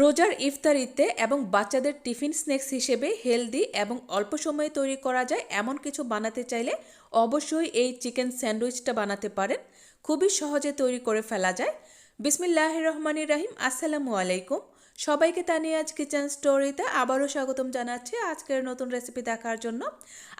রোজার ইফতারিতে এবং বাচ্চাদের টিফিন স্ন্যাক্স হিসেবে হেলদি এবং অল্প সময়ে তৈরি করা যায় এমন কিছু বানাতে চাইলে অবশ্যই এই চিকেন স্যান্ডউইচটা বানাতে পারেন। খুবই সহজে তৈরি করে ফেলা যায়। বিসমিল্লাহ রহমান রাহিম, আসসালামু আলাইকুম। সবাইকে তানিয়াজ কিচেন স্টোরিতে আবারও স্বাগতম জানাচ্ছি আজকের নতুন রেসিপি দেখার জন্য।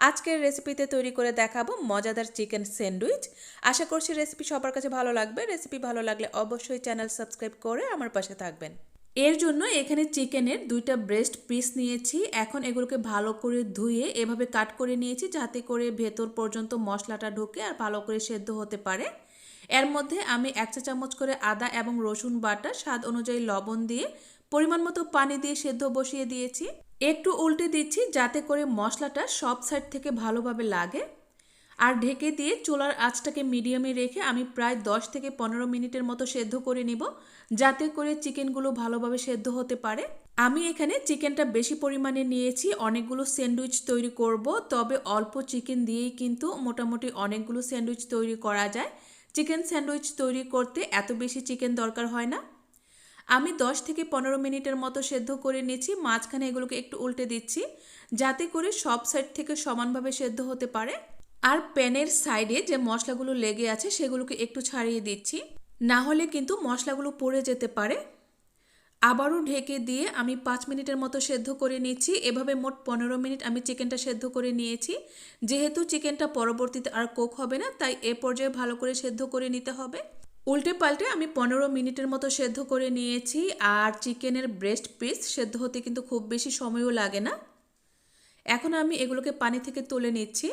আজকের রেসিপিতে তৈরি করে দেখাবো মজাদার চিকেন স্যান্ডউইচ। আশা করছি রেসিপি সবার কাছে ভালো লাগবে। রেসিপি ভালো লাগলে অবশ্যই চ্যানেল সাবস্ক্রাইব করে আমার পাশে থাকবেন। এর জন্য এখানে চিকেনের দুইটা ব্রেস্ট পিস নিয়েছি। এখন এগুলোকে ভালো করে ধুয়ে এভাবে কাট করে নিয়েছি যাতে করে ভেতর পর্যন্ত মশলাটা ঢুকে আর ভালো করে সেদ্ধ হতে পারে। এর মধ্যে আমি এক চা চামচ করে আদা এবং রসুন বাটা, স্বাদ অনুযায়ী লবণ দিয়ে পরিমাণ মতো পানি দিয়ে সেদ্ধ বসিয়ে দিয়েছি। একটু উল্টে দিচ্ছি যাতে করে মশলাটা সব সাইড থেকে ভালোভাবে লাগে। আর ঢেকে দিয়ে চুলার আঁচটাকে মিডিয়ামে রেখে আমি প্রায় 10 থেকে পনেরো মিনিটের মতো সেদ্ধ করে নিব, যাতে করে চিকেনগুলো ভালোভাবে সেদ্ধ হতে পারে। আমি এখানে চিকেনটা বেশি পরিমাণে নিয়েছি, অনেকগুলো স্যান্ডউইচ তৈরি করব, তবে অল্প চিকেন দিয়েই কিন্তু মোটামুটি অনেকগুলো স্যান্ডউইচ তৈরি করা যায়। চিকেন স্যান্ডউইচ তৈরি করতে এত বেশি চিকেন দরকার হয় না। আমি 10 থেকে পনেরো মিনিটের মতো সেদ্ধ করে নিয়েছি, মাঝখানে এগুলোকে একটু উল্টে দিচ্ছি, যাতে করে সব সাইড থেকে সমানভাবে সেদ্ধ হতে পারে। আর প্যানের সাইডে যে মশলাগুলো লেগে আছে সেগুলোকে একটু ছাড়িয়ে দিচ্ছি। না হলে কিন্তু মশলাগুলো পড়ে যেতে পারে। আবারও ঢেকে দিয়ে আমি পাঁচ মিনিটের মতো সেদ্ধ করে নিচ্ছি। এভাবে মোট পনেরো মিনিট আমি চিকেনটা সেদ্ধ করে নিয়েছি। যেহেতু চিকেনটা পরবর্তীতে আর কোক হবে না, তাই এ পর্যায়ে ভালো করে সেদ্ধ করে নিতে হবে। উল্টে পাল্টে আমি পনেরো মিনিটের মতো সেদ্ধ করে নিয়েছি। আর চিকেনের ব্রেস্ট পিস সেদ্ধ হতে কিন্তু খুব বেশি সময়ও লাগে না। এখন আমি এগুলোকে পানি থেকে তুলে নিচ্ছি।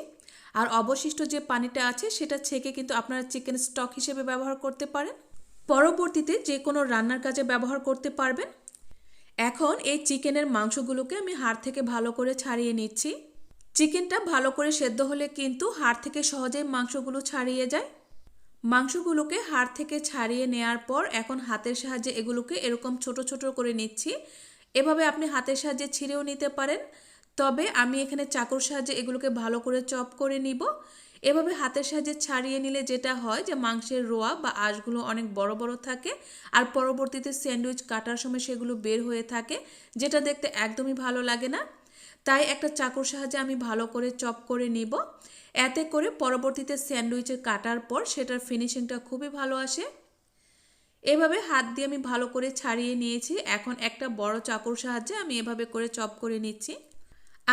আর অবশিষ্ট যে পানিটা আছে, সেটা ছেঁকে কিন্তু আপনারা চিকেন স্টক হিসেবে ব্যবহার করতে পারেন। পরবর্তীতে যে কোনো রান্নার কাজে ব্যবহার করতে পারবেন। এখন এই চিকেনের মাংসগুলোকে আমি হাড় থেকে ভালো করে ছাড়িয়ে নিচ্ছি। চিকেনটা ভালো করে সেদ্ধ হলে কিন্তু হাড় থেকে সহজেই মাংসগুলো ছাড়িয়ে যায়। মাংসগুলোকে হাড় থেকে ছাড়িয়ে নেয়ার পর এখন হাতের সাহায্যে এগুলোকে এরকম ছোট ছোট করে নিচ্ছি। এভাবে আপনি হাতের সাহায্যে ছিঁড়েও নিতে পারেন। তবে আমি এখানে চাকুর সাহায্যে এগুলোকে ভালো করে চপ করে নিব। এভাবে হাতের সাহায্যে ছাড়িয়ে নিলে যেটা হয় যে মাংসের রোয়া বা আঁশগুলো অনেক বড় বড় থাকে আর পরবর্তীতে স্যান্ডউইচ কাটার সময় সেগুলো বের হয়ে থাকে, যেটা দেখতে একদমই ভালো লাগে না। তাই একটা চাকুর সাহায্যে আমি ভালো করে চপ করে নিব। এতে করে পরবর্তীতে স্যান্ডউইচের কাটার পর সেটার ফিনিশিংটা খুবই ভালো আসে। এভাবে হাত দিয়ে আমি ভালো করে ছাড়িয়ে নিয়েছি। এখন একটা বড় চাকুর সাহায্যে আমি এভাবে করে চপ করে নিচ্ছি।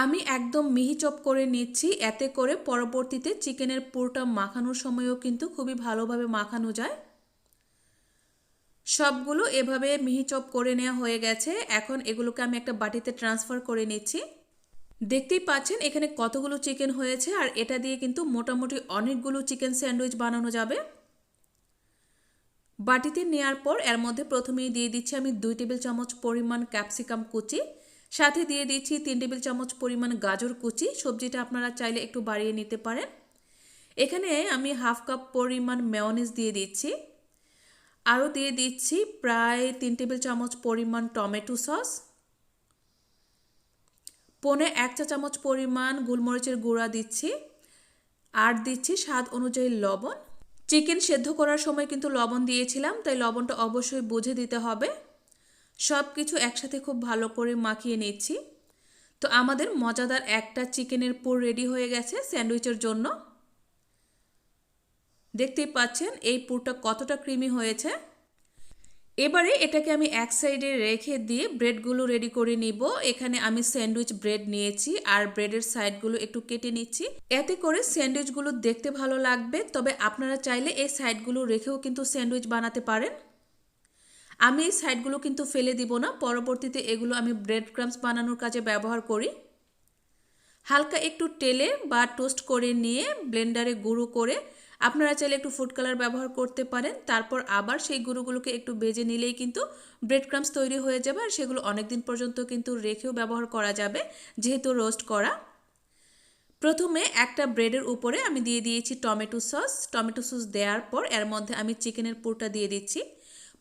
আমি একদম মিহি চপ করে নিচ্ছি, এতে করে পরবর্তীতে চিকেনের পুরোটা মাখানোর সময়ও কিন্তু খুবই ভালোভাবে মাখানো যায়। সবগুলো এভাবে মিহি চপ করে নেওয়া হয়ে গেছে, এখন এগুলোকে আমি একটা বাটিতে ট্রান্সফার করে নিচ্ছি। দেখতেই পাচ্ছেন, এখানে কতগুলো চিকেন হয়েছে, আর এটা দিয়ে কিন্তু মোটামুটি অনেকগুলো চিকেন স্যান্ডউইচ বানানো যাবে। বাটিতে নেওয়ার পর এর মধ্যে প্রথমেই দিয়ে দিচ্ছি আমি দুই টেবিল চামচ পরিমাণ ক্যাপসিকাম কুচি সাথে দিয়ে দিচ্ছি তিন টেবিল চামচ পরিমাণ গাজর কুচি। সবজিটা আপনারা চাইলে একটু বাড়িয়ে নিতে পারেন। এখানে আমি হাফ কাপ পরিমাণ মেয়নিজ দিয়ে দিচ্ছি। আরও দিয়ে দিচ্ছি প্রায় তিন টেবিল চামচ পরিমাণ টমেটো সস। পনে এক চা চামচ পরিমাণ গোলমরিচের গুঁড়া দিচ্ছি। আর দিচ্ছি স্বাদ অনুযায়ী লবণ। চিকেন সেদ্ধ করার সময় কিন্তু লবণ দিয়েছিলাম, তাই লবণটা অবশ্যই বুঝে দিতে হবে। সব কিছু একসাথে খুব ভালো করে মাখিয়ে নিচ্ছি। তো আমাদের মজাদার একটা চিকেনের পুর রেডি হয়ে গেছে স্যান্ডউইচের জন্য। দেখতেই পাচ্ছেন এই পুরটা কতটা ক্রিমি হয়েছে। এবারে এটাকে আমি এক সাইডে রেখে দিয়ে ব্রেডগুলো রেডি করে নিব। এখানে আমি স্যান্ডউইচ ব্রেড নিয়েছি আর ব্রেডের সাইডগুলো একটু কেটে নিচ্ছি। এতে করে স্যান্ডউইচগুলো দেখতে ভালো লাগবে, তবে আপনারা চাইলে এই সাইডগুলো রেখেও কিন্তু স্যান্ডউইচ বানাতে পারেন। আমি এই সাইডগুলো কিন্তু ফেলে দিব না। পরবর্তীতে এগুলো আমি ব্রেড ক্রামস বানানোর কাজে ব্যবহার করি। হালকা একটু টেলে বা টোস্ট করে নিয়ে ব্লেন্ডারে গুঁড়ো করে আপনারা চাইলে একটু ফুড কালার ব্যবহার করতে পারেন। তারপর আবার সেই গুঁড়োগুলোকে একটু বেজে নিলেই কিন্তু ব্রেড ক্রামস তৈরি হয়ে যাবে আর সেগুলো অনেক দিন পর্যন্ত কিন্তু রেখেও ব্যবহার করা যাবে, যেহেতু রোস্ট করা। প্রথমে একটা ব্রেডের উপরে আমি দিয়ে দিয়েছি টমেটো সস টমেটো সস দেওয়ার পর এর মধ্যে আমি চিকেনের পুরটা দিয়ে দিচ্ছি।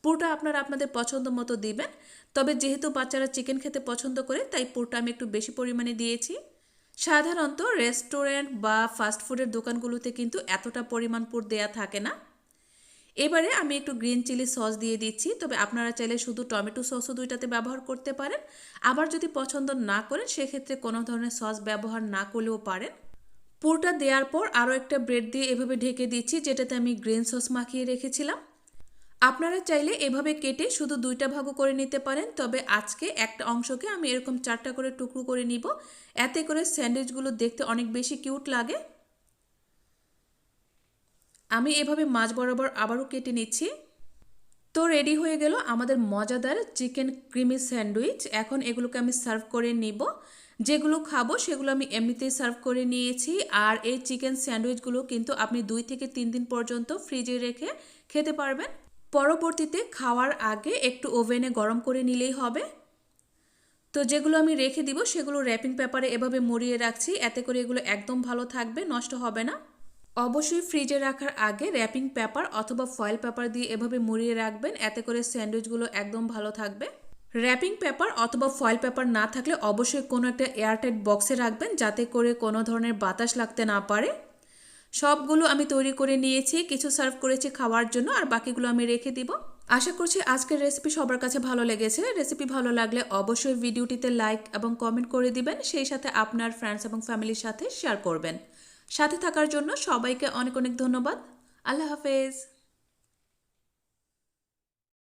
পুরটা আপনারা আপনাদের পছন্দ মতো দিবেন। তবে যেহেতু বাচ্চারা চিকেন খেতে পছন্দ করে, তাই পুরটা আমি একটু বেশি পরিমাণে দিয়েছি। সাধারণত রেস্টুরেন্ট বা ফাস্টফুডের দোকানগুলোতে কিন্তু এতটা পরিমাণ পুর দেয়া থাকে না। এবারে আমি একটু গ্রিন চিলি সস দিয়ে দিচ্ছি, তবে আপনারা চাইলে শুধু টমেটো সসও দুইটাতে ব্যবহার করতে পারেন। আবার যদি পছন্দ না করেন, সেক্ষেত্রে কোনো ধরনের সস ব্যবহার না করলেও পারেন। পুরটা দেওয়ার পর আরও একটা ব্রেড দিয়ে এভাবে ঢেকে দিচ্ছি, যেটাতে আমি গ্রিন সস মাখিয়ে রেখেছিলাম। আপনারা চাইলে এভাবে কেটে শুধু দুইটা ভাগও করে নিতে পারেন, তবে আজকে একটা অংশকে আমি এরকম চারটা করে টুকরো করে নিব। এতে করে স্যান্ডউইচগুলো দেখতে অনেক বেশি কিউট লাগে। আমি এভাবে মাছ বরাবর আবারও কেটে নিচ্ছি। তো রেডি হয়ে গেল আমাদের মজাদার চিকেন ক্রিমি স্যান্ডউইচ। এখন এগুলোকে আমি সার্ভ করে নিব। যেগুলো খাব সেগুলো আমি এমনিতেই সার্ভ করে নিয়েছি। আর এই চিকেন স্যান্ডউইচগুলো কিন্তু আপনি দুই থেকে তিন দিন পর্যন্ত ফ্রিজে রেখে খেতে পারবেন। পরবর্তীতে খাওয়ার আগে একটু ওভেনে গরম করে নিলেই হবে। তো যেগুলো আমি রেখে দিব, সেগুলো র্যাপিং পেপারে এভাবে মরিয়ে রাখছি, এতে করে এগুলো একদম ভালো থাকবে, নষ্ট হবে না। অবশ্যই ফ্রিজে রাখার আগে র্যাপিং পেপার অথবা ফয়েল পেপার দিয়ে এভাবে মুড়িয়ে রাখবেন, এতে করে স্যান্ডউইচগুলো একদম ভালো থাকবে। র্যাপিং পেপার অথবা ফয়েল পেপার না থাকলে অবশ্যই কোনো একটা এয়ারটাইট বক্সে রাখবেন, যাতে করে কোনো ধরনের বাতাস লাগতে না পারে। সবগুলো আমি তৈরি করে নিয়েছি, কিছু সার্ভ করেছি খাওয়ার জন্য, আর বাকিগুলো আমি রেখে দিব। আশা করছি আজকের রেসিপি সবার কাছে ভালো লেগেছে। রেসিপি ভালো লাগলে অবশ্যই ভিডিওটিতে লাইক এবং কমেন্ট করে দিবেন, সেই সাথে আপনার ফ্রেন্ডস এবং ফ্যামিলির সাথে শেয়ার করবেন। সাথে থাকার জন্য সবাইকে অনেক অনেক ধন্যবাদ। আল্লাহ হাফেজ।